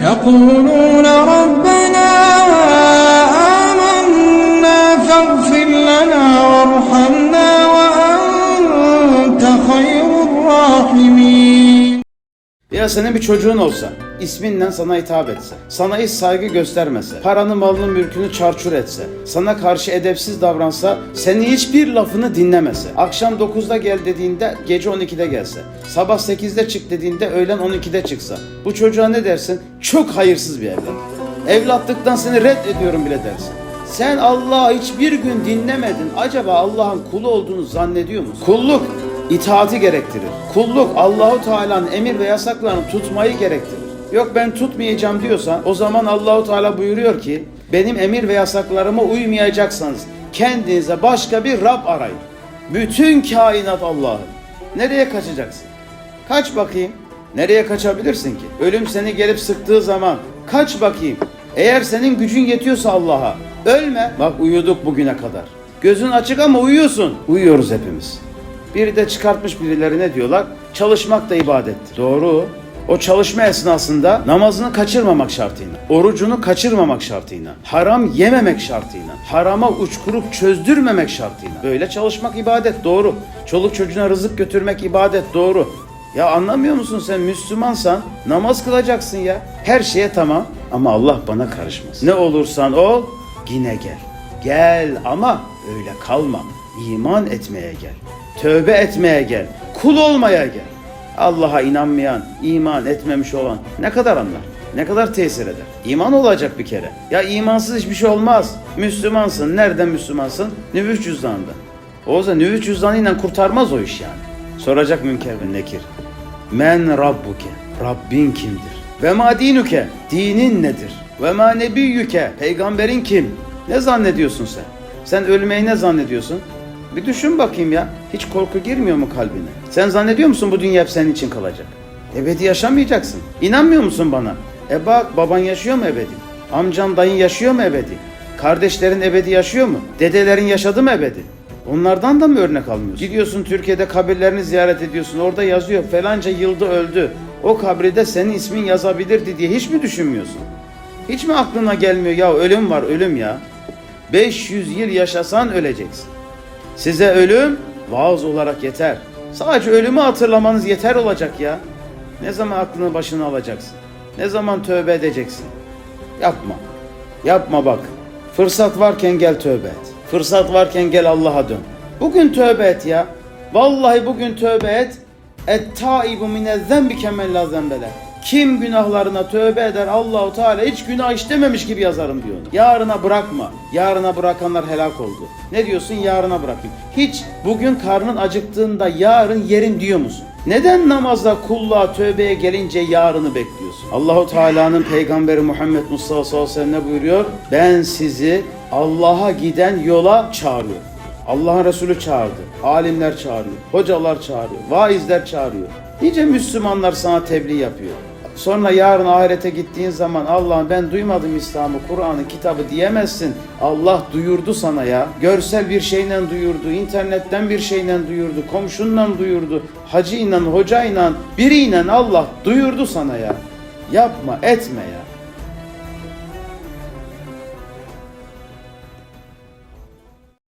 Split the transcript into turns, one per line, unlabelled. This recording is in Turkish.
يقولون ربنا آمنا فاغفر لنا وارحمنا وأنت خير الراحمين
Ya senin bir çocuğun olsa, isminle sana hitap etse, sana hiç saygı göstermese, paranı malını mülkünü çarçur etse, sana karşı edepsiz davransa, senin hiçbir lafını dinlemese, akşam 9'da gel dediğinde gece 12'de gelse, sabah 8'de çık dediğinde öğlen 12'de çıksa, bu çocuğa ne dersin? Çok hayırsız bir evlat. Evlatlıktan seni reddediyorum bile dersin. Sen Allah'ı hiçbir gün dinlemedin. Acaba Allah'ın kulu olduğunu zannediyor musun? Kulluk itaati gerektirir. Kulluk Allahu Teala'nın emir ve yasaklarını tutmayı gerektirir. Yok ben tutmayacağım diyorsan o zaman Allahu Teala buyuruyor ki benim emir ve yasaklarıma uymayacaksanız kendinize başka bir Rab arayın. Bütün kainat Allah'ın. Nereye kaçacaksın? Kaç bakayım. Nereye kaçabilirsin ki? Ölüm seni gelip sıktığı zaman kaç bakayım. Eğer senin gücün yetiyorsa Allah'a ölme. Bak uyuduk bugüne kadar. Gözün açık ama uyuyorsun. Uyuyoruz hepimiz. Biri de çıkartmış birileri ne diyorlar? Çalışmak da ibadettir. Doğru. O çalışma esnasında namazını kaçırmamak şartıyla, orucunu kaçırmamak şartıyla, haram yememek şartıyla, harama uçkurup çözdürmemek şartıyla. Böyle çalışmak ibadet doğru. Çoluk çocuğuna rızık götürmek ibadet doğru. Ya anlamıyor musun sen Müslümansan namaz kılacaksın ya. Her şeye tamam ama Allah bana karışmaz. Ne olursan ol yine gel. Gel ama öyle kalma. İman etmeye gel. Tövbe etmeye gel. Kul olmaya gel. Allah'a inanmayan, iman etmemiş olan ne kadar anlar? Ne kadar tesir eder? İman olacak bir kere. Ya imansız hiçbir şey olmaz. Müslümansın. Nereden Müslümansın? Nüfus cüzdanında. O zaman nüfus cüzdanıyla kurtarmaz o iş yani. Soracak münker ve nekir. Men rabbuke. Rabbin kimdir? Ve ma dinuke. Dinin nedir? Ve ma nebiyyüke. Peygamberin kim? Ne zannediyorsun sen? Sen ölmeyi ne zannediyorsun? Bir düşün bakayım ya. Hiç korku girmiyor mu kalbine? Sen zannediyor musun bu dünya hep senin için kalacak? Ebedi yaşamayacaksın. İnanmıyor musun bana? E bak baban yaşıyor mu ebedi? Amcan dayın yaşıyor mu ebedi? Kardeşlerin ebedi yaşıyor mu? Dedelerin yaşadı mı ebedi? Onlardan da mı örnek almıyorsun? Gidiyorsun Türkiye'de kabirlerini ziyaret ediyorsun. Orada yazıyor falanca yılda öldü. O kabride senin ismin yazabilirdi diye hiç mi düşünmüyorsun? Hiç mi aklına gelmiyor ya ölüm var ölüm ya. 500 yıl yaşasan öleceksin. Size ölüm vaaz olarak yeter. Sadece ölümü hatırlamanız yeter olacak ya. Ne zaman aklını başına alacaksın? Ne zaman tövbe edeceksin? Yapma. Yapma bak. Fırsat varken gel tövbe et. Fırsat varken gel Allah'a dön. Bugün tövbe et ya. Vallahi bugün tövbe et. Et-taibu minez-zembi kemen la zembele. Kim günahlarına tövbe eder Allahu Teala hiç günah işlememiş gibi yazarım diyor. Yarına bırakma. Yarına bırakanlar helak oldu. Ne diyorsun? Yarına bırakayım. Hiç bugün karnın acıktığında yarın yerim diyor musun? Neden namazda kulluğa tövbeye gelince yarını bekliyorsun? Allahu Teala'nın peygamberi Muhammed Mustafa sallallahu aleyhi ve sellem ne buyuruyor? Ben sizi Allah'a giden yola çağırıyorum. Allah'ın Resulü çağırdı. Alimler çağırıyor. Hocalar çağırıyor. Vaizler çağırıyor. Nice Müslümanlar sana tebliğ yapıyor. Sonra yarın ahirete gittiğin zaman Allah'ım ben duymadım İslam'ı, Kur'an'ı, kitabı diyemezsin. Allah duyurdu sana ya. Görsel bir şeyle duyurdu, internetten bir şeyle duyurdu, komşunla duyurdu, hacıyla, hocayla, biriyle Allah duyurdu sana ya. Yapma, etme ya.